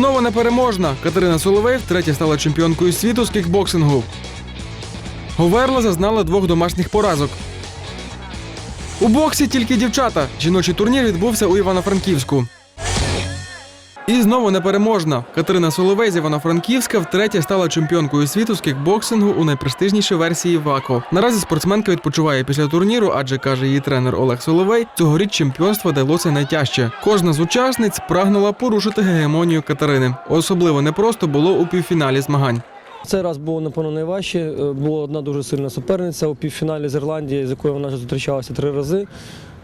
знову непереможна. Катерина Соловей втретє стала чемпіонкою світу з кікбоксингу. Говерла зазнала двох домашніх поразок. У боксі тільки дівчата. Жіночий турнір відбувся у Івано-Франківську. І знову непереможна. Катерина Соловей з Івано-Франківська втретє стала чемпіонкою світу з кікбоксингу у найпрестижнішій версії ВАКО. Наразі спортсменка відпочиває після турніру, адже каже її тренер Олег Соловей, цьогоріч чемпіонство далося найтяжче. Кожна з учасниць прагнула порушити гегемонію Катерини. Особливо непросто було у півфіналі змагань. Цей раз було напевно найважче. Е, Була одна дуже сильна суперниця у півфіналі з Ірландії, з якою вона вже зустрічалася три рази.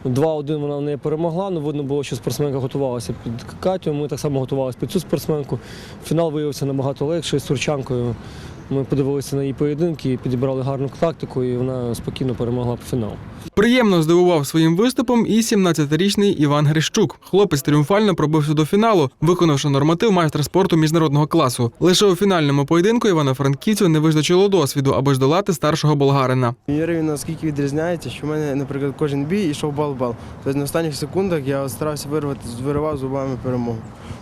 2-1 вона в неї перемогла. але видно було, що спортсменка готувалася під Катю. Ми так само готувалися під цю спортсменку. Фінал виявився набагато легший з Турчанкою. Ми подивилися на її поєдинки і підібрали гарну тактику, і вона спокійно перемогла по фіналу. Приємно здивував своїм виступом і 17-річний Іван Грищук. Хлопець тріумфально пробився до фіналу, виконавши норматив майстра спорту міжнародного класу. Лише у фінальному поєдинку івано-франківцю не вистачило досвіду, аби ж долати старшого болгарина. Юрій наскільки відрізняється, що в мене, наприклад, кожен бій йшов бал-бал. Тобто на останніх секундах я старався вирвати, виривав зубами перемогу.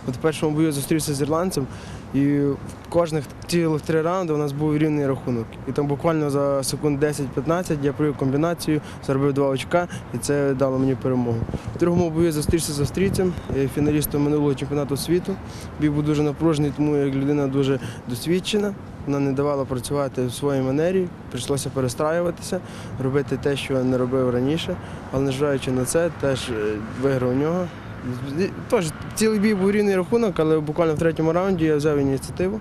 От в першому бою зустрівся з ірландцем, і в кожних цілих три раунди у нас був рівний рахунок. І там буквально за секунд 10-15 я провів комбінацію, заробив два очка, і це дало мені перемогу. В другому бою зустрівся з австрійцем, е, фіналістом минулого чемпіонату світу. Бій був дуже напружений, тому як людина дуже досвідчена. Вона не давала працювати в своїй манері, прийшлося перестраюватися, робити те, що не робив раніше. Але незважаючи на це, теж е, виграв у нього. Тож цілий бій був рівний рахунок, але буквально в третьому раунді я взяв ініціативу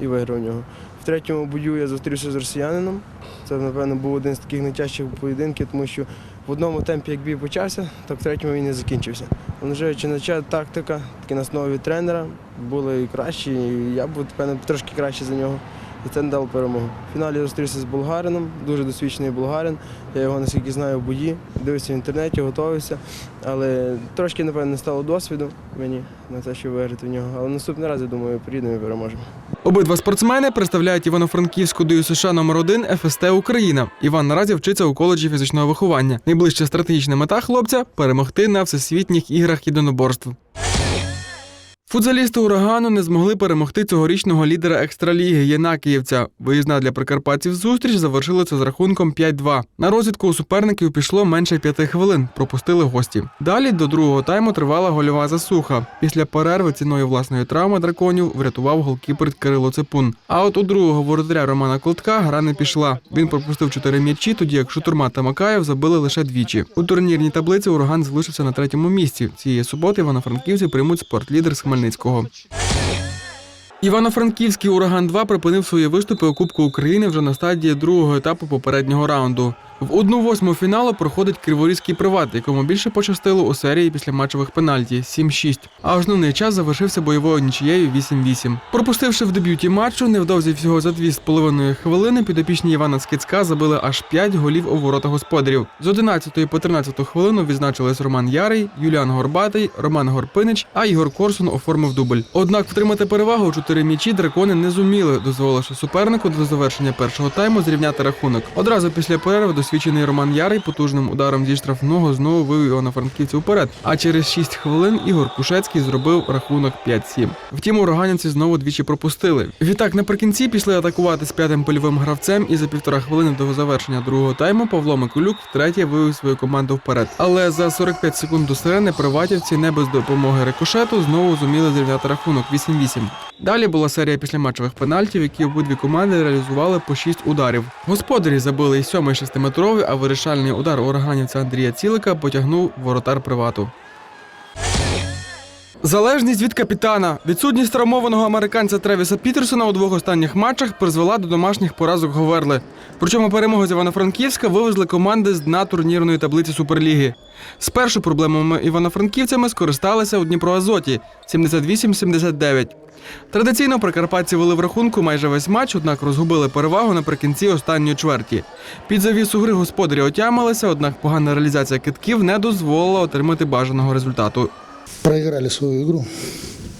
і виграв нього. В третьому бою я зустрівся з росіянином. Це, напевно, був один з таких найтяжчих поєдинків, тому що в одному темпі, як бій почався, так в третьому він не закінчився. Але Незважаючи тактика, такі настанови від тренера були і кращі, і я був певно, трошки краще за нього. І це не дало перемогу. В фіналі зустрівся з болгарином, дуже досвідчений болгарин. Я його наскільки знаю в бої, дивився в інтернеті, готувався. Але трошки, напевно, не стало досвіду мені на те, щоб виграти в нього. Але наступний раз, я думаю, приїдемо і переможемо. Обидва спортсмени представляють Івано-Франківську дою США номер 1 ФСТ Україна. Іван наразі вчиться у коледжі фізичного виховання. Найближча стратегічна мета хлопця перемогти на всесвітніх іграх єдиноборств. Футзалісти урагану не змогли перемогти цьогорічного лідера екстраліги Єнакіївця. Виїзна для прикарпатців зустріч завершилася з рахунком 5-2. На розвідку у суперників пішло менше п'яти хвилин. Пропустили гості. Далі до другого тайму тривала гольова засуха. Після перерви ціною власної травми драконів врятував голкіпер Кирило Цепун. А от у другого воротаря Романа Колтка гра не пішла. Він пропустив чотири м'ячі, тоді як Шутурма та Макаєв забили лише двічі. У турнірній таблиці ураган залишився на третьому місці. Цієї суботи івано-франківці приймуть спортлідер з Хмельницького. Івано-Франківський ураган 2 припинив свої виступи у Кубку України вже на стадії другого етапу попереднього раунду. В одну восьму фіналу проходить Криворізький приват, якому більше пощастило у серії після матчових пенальті 7-6. А основний час завершився бойовою нічією 8-8. Пропустивши в дебюті матчу, невдовзі всього за 2,5 хвилини підопічні Івана Скицька забили аж 5 голів у ворота господарів. З 11 по 13 хвилину відзначились Роман Ярий, Юліан Горбатий, Роман Горпинич, а Ігор Корсун оформив дубль. Однак втримати перевагу у чотири м'ячі дракони не зуміли, дозволивши супернику до завершення першого тайму зрівняти рахунок. Одразу після перерви досвідчений Роман Ярий потужним ударом зі штрафного знову вивів івано-франківців уперед. А через 6 хвилин Ігор Кушецький зробив рахунок 5-7. Втім, ураганівці знову двічі пропустили. Відтак наприкінці пішли атакувати з п'ятим польовим гравцем, і за півтора хвилини до завершення другого тайму Павло Миколюк втретє вивів свою команду вперед. Але за 45 секунд до сирени приватівці не без допомоги рикошету знову зуміли зрівняти рахунок 8-8. Далі була серія післяматчевих пенальтів, які обидві команди реалізували по 6 ударів. Господарі забили і сьомий шестиметровий, а вирішальний удар ураганівця Андрія Цілика потягнув воротар привату. Залежність від капітана. Відсутність травмованого американця Тревіса Пітерсона у двох останніх матчах призвела до домашніх поразок Говерли. Причому перемогу з Івано-Франківська вивезли команди з дна турнірної таблиці Суперліги. Спершу проблемами івано-франківцями скористалися у Дніпроазоті 78-79. Традиційно прикарпатці вели в рахунку майже весь матч, однак розгубили перевагу наприкінці останньої чверті. Під завісу гри господарі отямилися, однак погана реалізація китків не дозволила отримати бажаного результату. Проиграли свою игру.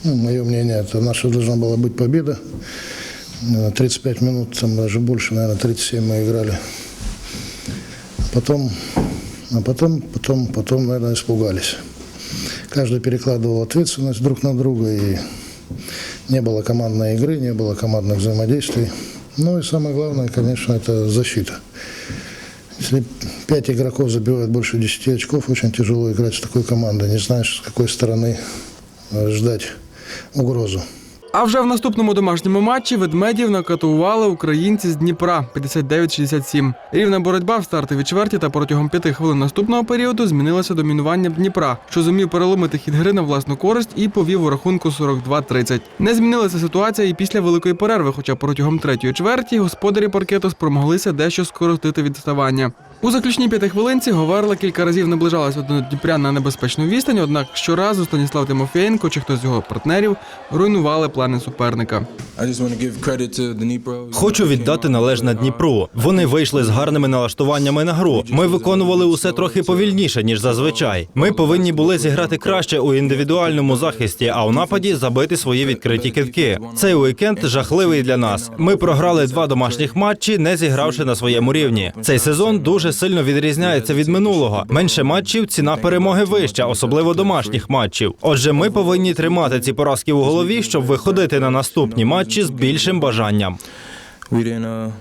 Ну, мое мнение, это наша должна была быть победа. Э, 35 минут, там даже больше, наверное, 37 мы играли. Потом, а потом, потом, потом, наверное, испугались. Каждый перекладывал ответственность друг на друга и Не было командной игры, не было командных взаимодействий. Ну и самое главное, конечно, это защита. Если пять игроков забивают больше 10 очков, очень тяжело играть с такой командой. Не знаешь, с какой стороны ждать угрозу. А вже в наступному домашньому матчі ведмедів накатували українці з Дніпра 59-67. Рівна боротьба в стартовій чверті та протягом п'яти хвилин наступного періоду змінилася домінуванням Дніпра, що зумів переломити хід гри на власну користь і повів у рахунку 42-30. Не змінилася ситуація і після великої перерви, хоча протягом третьої чверті господарі паркету спромоглися дещо скоротити відставання. У заключній п'ятихвилинці Говерла кілька разів наближалася до Дніпря на небезпечну відстань, однак щоразу Станіслав Тимофєєнко чи хтось з його партнерів руйнували плани суперника. Хочу віддати належне Дніпру. Вони вийшли з гарними налаштуваннями на гру. Ми виконували усе трохи повільніше ніж зазвичай. Ми повинні були зіграти краще у індивідуальному захисті, а у нападі забити свої відкриті китки. Цей уікенд жахливий для нас. Ми програли два домашніх матчі, не зігравши на своєму рівні. Цей сезон дуже сильно відрізняється від минулого. Менше матчів, ціна перемоги вища, особливо домашніх матчів. Отже, ми повинні тримати ці поразки у голові, щоб виходити на наступні матчі з більшим бажанням. Uh.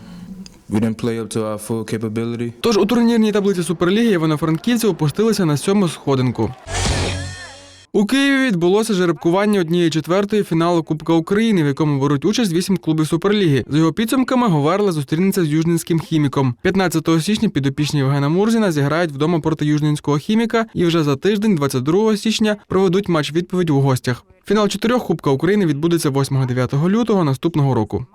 Тож у турнірній таблиці Суперліги івано-франківці опустилися на сьому сходинку. У Києві відбулося жеребкування однієї четвертої фіналу Кубка України, в якому беруть участь вісім клубів Суперліги. За його підсумками Говерла зустрінеться з южненським хіміком. 15 січня підопічні Євгена Мурзіна зіграють вдома проти южненського хіміка і вже за тиждень, 22 січня, проведуть матч відповідь у гостях. Фінал чотирьох Кубка України відбудеться 8-9 лютого наступного року.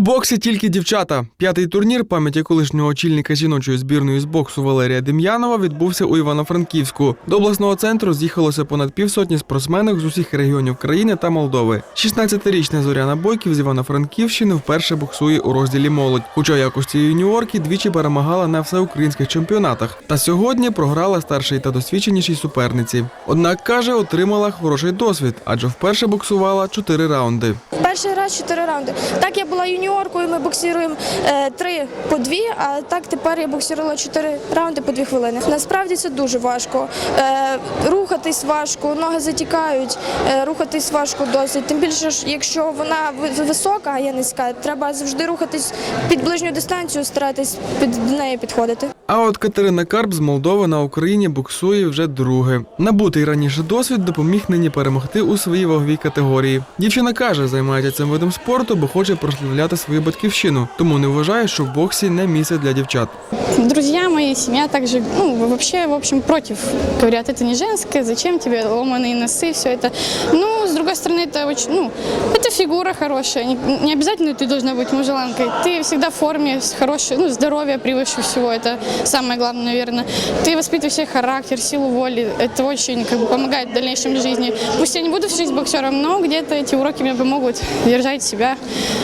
У боксі тільки дівчата. П'ятий турнір пам'яті колишнього очільника жіночої збірної з боксу Валерія Дем'янова відбувся у Івано-Франківську. До обласного центру з'їхалося понад півсотні спортсменок з усіх регіонів країни та Молдови. 16-річна Зоряна Бойків з Івано-Франківщини вперше боксує у розділі молодь. Хоча якості юніорки двічі перемагала на всеукраїнських чемпіонатах. Та сьогодні програла старшій та досвідченішій суперниці. Однак каже, отримала хороший досвід, адже вперше боксувала чотири раунди. Перший раз чотири раунди. Так я була юніоркою, ми боксуємо е, три по дві, а так тепер я боксувала чотири раунди по дві хвилини. Насправді це дуже важко. Е, рухатись важко, ноги затікають, е, рухатись важко досить. Тим більше, якщо вона ви- висока, а я низька, треба завжди рухатись під ближню дистанцію, старатись під неї підходити. А от Катерина Карп з Молдови на Україні боксує вже друге. Набутий раніше досвід допоміг нині перемогти у своїй ваговій категорії. Дівчина каже, займається цим видом спорту, бо хоче прославляти свою батьківщину, тому не вважає, що в боксі не місце для дівчат. Друзья мои, семья также, ну, вообще, в общем, против. Говорят, это не женское, зачем тебе ломаные носы, все это. Ну, с другой стороны, это очень, ну, это фигура хорошая. Не, не обязательно ты должна быть мужеланкой. Ты всегда в форме, с хорошей, ну, здоровье превыше всего. Это самое главное, наверное. Ты воспитываешь себе характер, силу воли. Это очень как бы, помогает в дальнейшем жизни. Пусть я не буду всю жизнь боксером, но где-то эти уроки мне помогут держать себя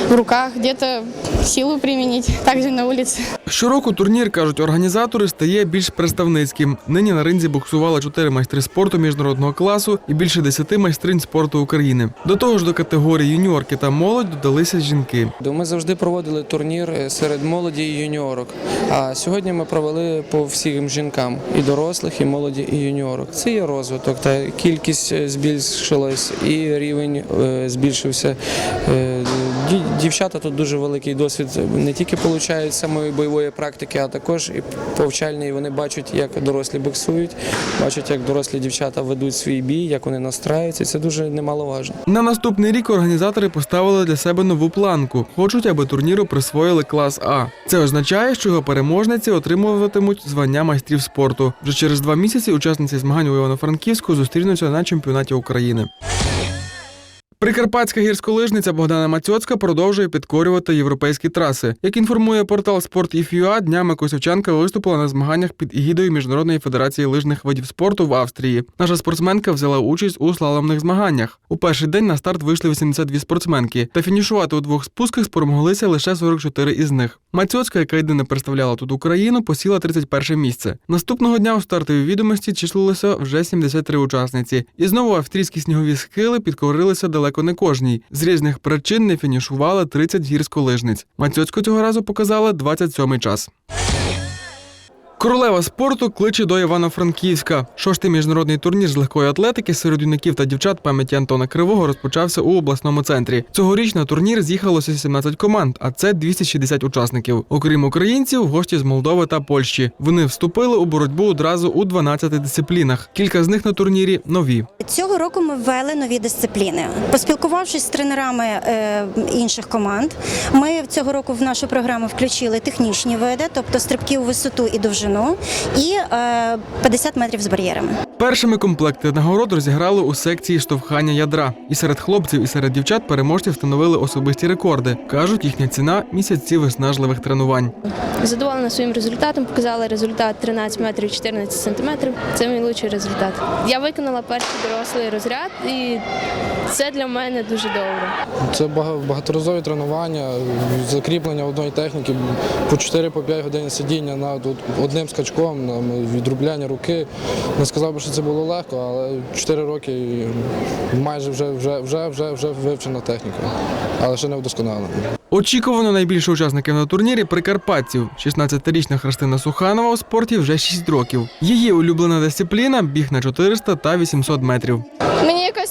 в руках, где-то силу применить, также на улице. Щороку турнір, кажуть організатори, стає більш представницьким. Нині на ринзі боксували чотири майстри спорту міжнародного класу і більше десяти майстринь спорту України. До того ж, до категорії юніорки та молодь додалися жінки. Ми завжди проводили турнір е, серед молоді і юніорок. А сьогодні ми провели по всім жінкам і дорослих, і молоді, і юніорок. Це є розвиток. Та кількість е, збільшилась, і рівень е, збільшився. Е, Дівчата тут дуже великий досвід не тільки получають самої бойової практики, а також і повчальний. Вони бачать, як дорослі боксують, бачать, як дорослі дівчата ведуть свій бій, як вони настраюються. Це дуже немаловажно. На наступний рік організатори поставили для себе нову планку. Хочуть, аби турніру присвоїли клас А. Це означає, що його переможниці отримуватимуть звання майстрів спорту. Вже через два місяці учасниці змагань у Івано-Франківську зустрінуться на чемпіонаті України. Прикарпатська гірськолижниця Богдана Мацьоцька продовжує підкорювати європейські траси. Як інформує портал Sport.if.ua, днями Косівчанка виступила на змаганнях під егідою Міжнародної федерації лижних видів спорту в Австрії. Наша спортсменка взяла участь у слаломних змаганнях. У перший день на старт вийшли 82 спортсменки, та фінішувати у двох спусках спромоглися лише 44 із них. Мацьоцька, яка єдина представляла тут Україну, посіла 31 місце. Наступного дня у стартовій відомості числилося вже 73 учасниці. І знову австрійські снігові схили підкорилися далеко не кожній. З різних причин не фінішувала 30 гірськолижниць. Мацьоцько цього разу показала 27-й час. Королева спорту кличе до Івано-Франківська. Шостий міжнародний турнір з легкої атлетики серед юнаків та дівчат пам'яті Антона Кривого розпочався у обласному центрі. Цьогоріч на турнір з'їхалося 17 команд, а це 260 учасників. Окрім українців, гості з Молдови та Польщі. Вони вступили у боротьбу одразу у 12 дисциплінах. Кілька з них на турнірі нові. Цього року ми ввели нові дисципліни. Поспілкувавшись з тренерами е, інших команд, ми цього року в нашу програму включили технічні види, тобто стрибки у висоту і довжину, і е, 50 метрів з бар'єрами. Першими комплекти нагород розіграли у секції штовхання ядра. І серед хлопців, і серед дівчат переможці встановили особисті рекорди. кажуть, їхня ціна місяці виснажливих тренувань. Задоволена своїм результатом, показала результат 13 метрів 14 сантиметрів. Це мій лучший результат. Я виконала перший дорослий розряд, і це для мене дуже добре. Це багаторазові тренування, закріплення одної техніки, по 4-5 годин сидіння над одним скачком, відрубляння руки. Не сказав би, що це було легко, але 4 роки майже вже, вже, вже, вже, вже вивчена техніка, але ще не вдосконалена. Очікувано найбільше учасників на турнірі прикарпатців. 16-річна Христина Суханова у спорті вже 6 років. Її улюблена дисципліна біг на 400 та 800 метрів. Мені якось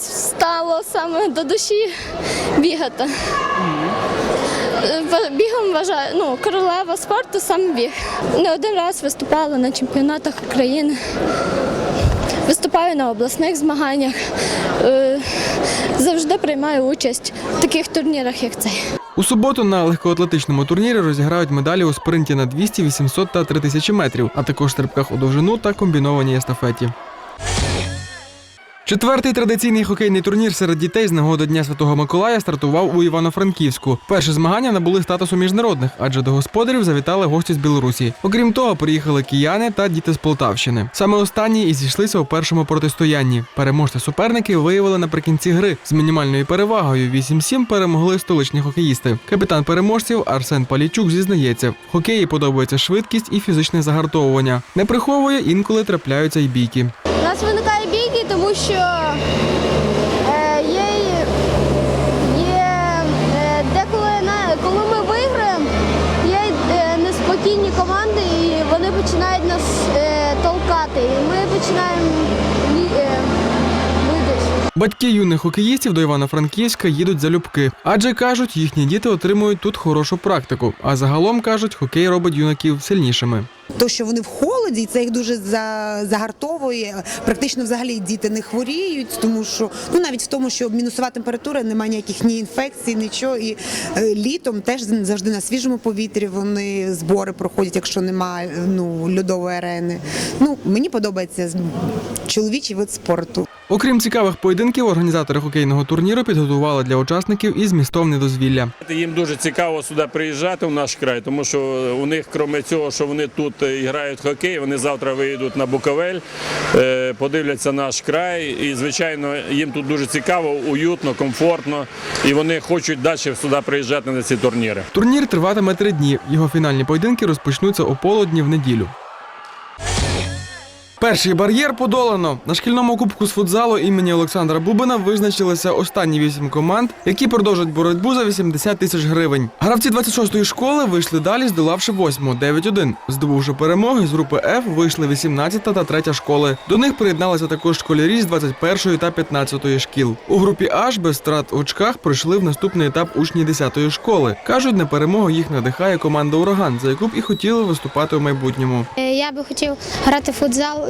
стало саме до душі бігати. Е, Бігом вважаю, ну, королева спорту саме біг. Не один раз виступала на чемпіонатах України. Виступаю на обласних змаганнях. Е, Завжди приймаю участь в таких турнірах, як цей. У суботу на легкоатлетичному турнірі розіграють медалі у спринті на 200, 800 та 3000 метрів, а також стрибках у довжину та комбінованій естафеті. Четвертий традиційний хокейний турнір серед дітей з нагоди Дня Святого Миколая стартував у Івано-Франківську. Перші змагання набули статусу міжнародних, адже до господарів завітали гості з Білорусі. Окрім того, приїхали кияни та діти з Полтавщини. Саме останні і зійшлися у першому протистоянні. Переможці суперники виявили наприкінці гри. З мінімальною перевагою 8-7 перемогли столичні хокеїсти. Капітан переможців Арсен Палійчук зізнається, в хокеї подобається швидкість і фізичне загартовування. Не приховує, інколи трапляються й бійки. Нас бійки, тому що е, є, є е, деколи коли ми виграємо, є е, неспокійні команди, і вони починають нас толкати. І ми починаємо. Батьки юних хокеїстів до Івано-Франківська їдуть залюбки, адже кажуть, їхні діти отримують тут хорошу практику. А загалом кажуть, хокей робить юнаків сильнішими. То, що вони в холоді, і це їх дуже за- загартовує. Практично взагалі діти не хворіють, тому що ну навіть в тому, що мінусова температура, немає ніяких ні інфекцій, нічого. І е, літом теж завжди на свіжому повітрі вони збори проходять, якщо немає ну льодової арени. Ну мені подобається чоловічий вид спорту. Окрім цікавих поєдинків, організатори хокейного турніру підготували для учасників і змістовне дозвілля. Їм дуже цікаво сюди приїжджати в наш край, тому що у них, крім цього, що вони тут е, грають хокей, вони завтра виїдуть на Буковель, е, подивляться наш край. І, звичайно, їм тут дуже цікаво, уютно, комфортно, і вони хочуть далі сюди приїжджати на ці турніри. Турнір триватиме три дні. Його фінальні поєдинки розпочнуться о полудні в неділю. Перший бар'єр подолано. На шкільному кубку з футзалу імені Олександра Бубина визначилися останні вісім команд, які продовжать боротьбу за 80 тисяч гривень. Гравці 26-ї школи вийшли далі, здолавши восьму 9-1. Здобувши перемоги з групи F, вийшли 18 та 3 школи. До них приєдналися також школярі з 21 та 15 шкіл. У групі H без втрат в очках пройшли в наступний етап учні 10-ї школи. кажуть, на перемогу їх надихає команда Ураган, за яку б і хотіли виступати у майбутньому. Е, Я би хотів грати в футзал,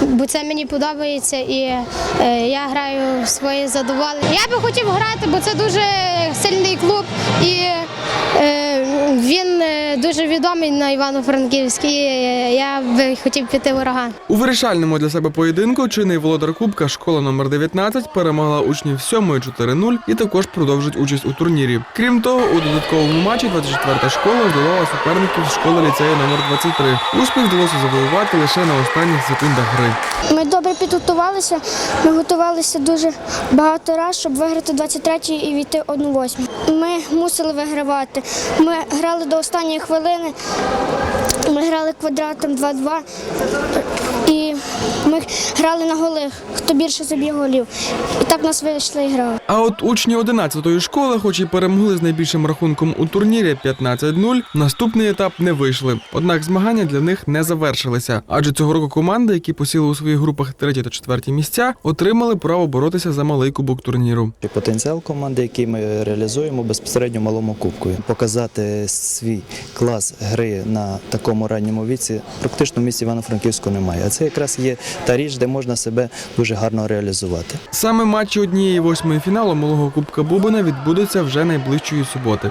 бо це мені подобається і е, я граю своє задоволення. Я би хотів грати, бо це дуже сильний клуб і е, він е, дуже відомий на Івано-Франківській. Я би хотів піти в ураган. У вирішальному для себе поєдинку чинний володар Кубка школа номер 19 перемогла учнів 7 4-0 і також продовжить участь у турнірі. Крім того, у додатковому матчі 24-та школа здолала суперників з школи ліцею номер 23. Успіх вдалося завоювати лише на останніх секундах гри. Ми добре підготувалися. Ми готувалися дуже багато разів, щоб виграти 23-й і війти 1-8. Ми мусили вигравати. Ми грали до останньої хвилини. Ми грали квадратом 2-2. І ми грали на голи, хто більше заб'є голів. І так нас вийшли і грали. А от учні 11-ї школи, хоч і перемогли з найбільшим рахунком у турнірі 15-0, наступний етап не вийшли. Однак змагання для них не завершилися. Адже цього року команди, які посіли у своїх групах треті та четверті місця, отримали право боротися за малий кубок турніру. Потенціал команди, який ми реалізуємо безпосередньо малому кубку. Показати свій клас гри на такому ранньому віці практично в місті Івано-Франківську немає. А це якраз є та річ, де можна себе дуже гарно реалізувати. Саме матчі однієї восьмої фіналу малого кубка Бубина відбудуться вже найближчої суботи.